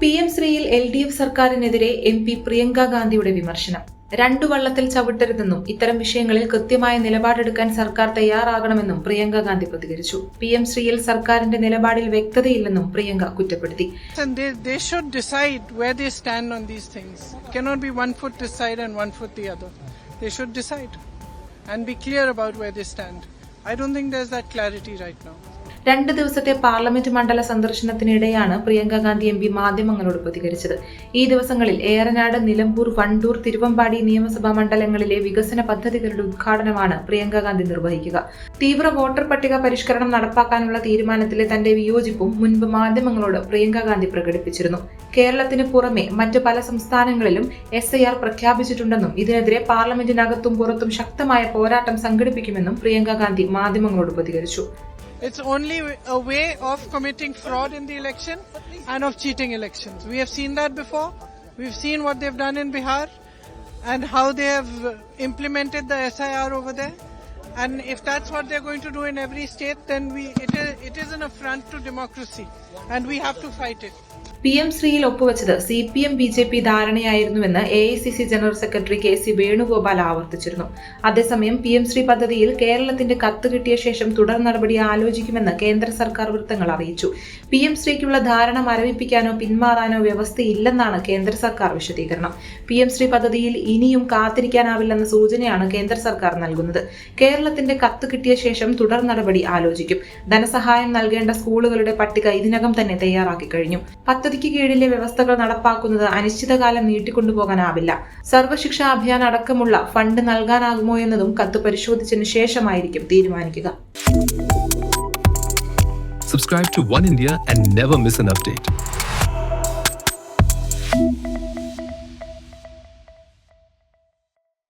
P M ശ്രീയിൽ L D F സർക്കാരിനെതിരെ M P Priyanka ഗാന്ധിയുടെ വിമർശനം രണ്ടു വള്ളത്തിൽ ചവിട്ടരുതെന്നും ഇത്തരം വിഷയങ്ങളിൽ കൃത്യമായ നിലപാടെടുക്കാൻ സർക്കാർ തയ്യാറാകണമെന്നും പ്രിയങ്ക ഗാന്ധി പ്രതികരിച്ചു പി എം ശ്രീയിൽ സർക്കാരിന്റെ നിലപാടിൽ വ്യക്തതയില്ലെന്നും പ്രിയങ്ക കുറ്റപ്പെടുത്തി they, should decide and be clear about where they stand. I don't think there's that clarity right now. രണ്ട് ദിവസത്തെ പാർലമെന്റ് മണ്ഡല സന്ദർശനത്തിനിടെയാണ് പ്രിയങ്ക ഗാന്ധി എം പി മാധ്യമങ്ങളോട് പ്രതികരിച്ചത്. ഈ ദിവസങ്ങളിൽ ഏറനാട് നിലമ്പൂർ വണ്ടൂർ തിരുവമ്പാടി നിയമസഭാ മണ്ഡലങ്ങളിലെ വികസന പദ്ധതികളുടെ ഉദ്ഘാടനമാണ് പ്രിയങ്ക ഗാന്ധി നിർവഹിക്കുക. തീവ്ര വോട്ടർ പട്ടിക പരിഷ്കരണം നടപ്പാക്കാനുള്ള തീരുമാനത്തിലെ തന്റെ വിയോജിപ്പും മുൻപ് മാധ്യമങ്ങളോട് പ്രിയങ്ക ഗാന്ധി പ്രകടിപ്പിച്ചിരുന്നു. കേരളത്തിന് പുറമെ മറ്റ് പല സംസ്ഥാനങ്ങളിലും എസ് ഐ ആർ പ്രഖ്യാപിച്ചിട്ടുണ്ടെന്നും ഇതിനെതിരെ പാർലമെന്റിനകത്തും പുറത്തും ശക്തമായ പോരാട്ടം സംഘടിപ്പിക്കുമെന്നും പ്രിയങ്ക ഗാന്ധി മാധ്യമങ്ങളോട് പ്രതികരിച്ചു. It's only a way of committing fraud in the election and of cheating elections. We have seen that before. We've seen what they've done in Bihar and how they have implemented the SIR over there. And if that's what they're going to do in every state, then we it is, it is an affront to democracy and we have to fight it. P M ശ്രീയിൽ ഒപ്പുവെച്ചത് C P M B J P ധാരണയായിരുന്നുവെന്ന് A I C C general secretary K C Venugopal ആവർത്തിച്ചിരുന്നു. അതേസമയം P M Shri പദ്ധതിയിൽ കേരളത്തിന്റെ കത്ത് കിട്ടിയ ശേഷം തുടർ നടപടി ആലോചിക്കുമെന്ന് കേന്ദ്ര സർക്കാർ വൃത്തങ്ങൾ അറിയിച്ചു. പി എം ശ്രീക്കുള്ള ധാരണ മരവിപ്പിക്കാനോ പിന്മാറാനോ വ്യവസ്ഥയില്ലെന്നാണ് കേന്ദ്ര സർക്കാർ വിശദീകരണം. പി എം ശ്രീ പദ്ധതിയിൽ ഇനിയും കാത്തിരിക്കാനാവില്ലെന്ന സൂചനയാണ് കേന്ദ്ര സർക്കാർ നൽകുന്നത്. കേരളത്തിന്റെ കത്ത് കിട്ടിയ ശേഷം തുടർ നടപടി ആലോചിക്കും. ധനസഹായം നൽകേണ്ട സ്കൂളുകളുടെ പട്ടിക ഇതിനകം തന്നെ തയ്യാറാക്കി കഴിഞ്ഞു. പദ്ധതിക്ക് കീഴിലെ വ്യവസ്ഥകൾ നടപ്പാക്കുന്നത് അനിശ്ചിതകാലം നീട്ടിക്കൊണ്ടുപോകാനാവില്ല സർവശിക്ഷാ അഭിയാൻ അടക്കമുള്ള ഫണ്ട് നൽകാനാകുമോ എന്നതും കത്ത് പരിശോധിച്ചതിന് ശേഷമായിരിക്കും തീരുമാനിക്കുക subscribe to one India and never miss an update.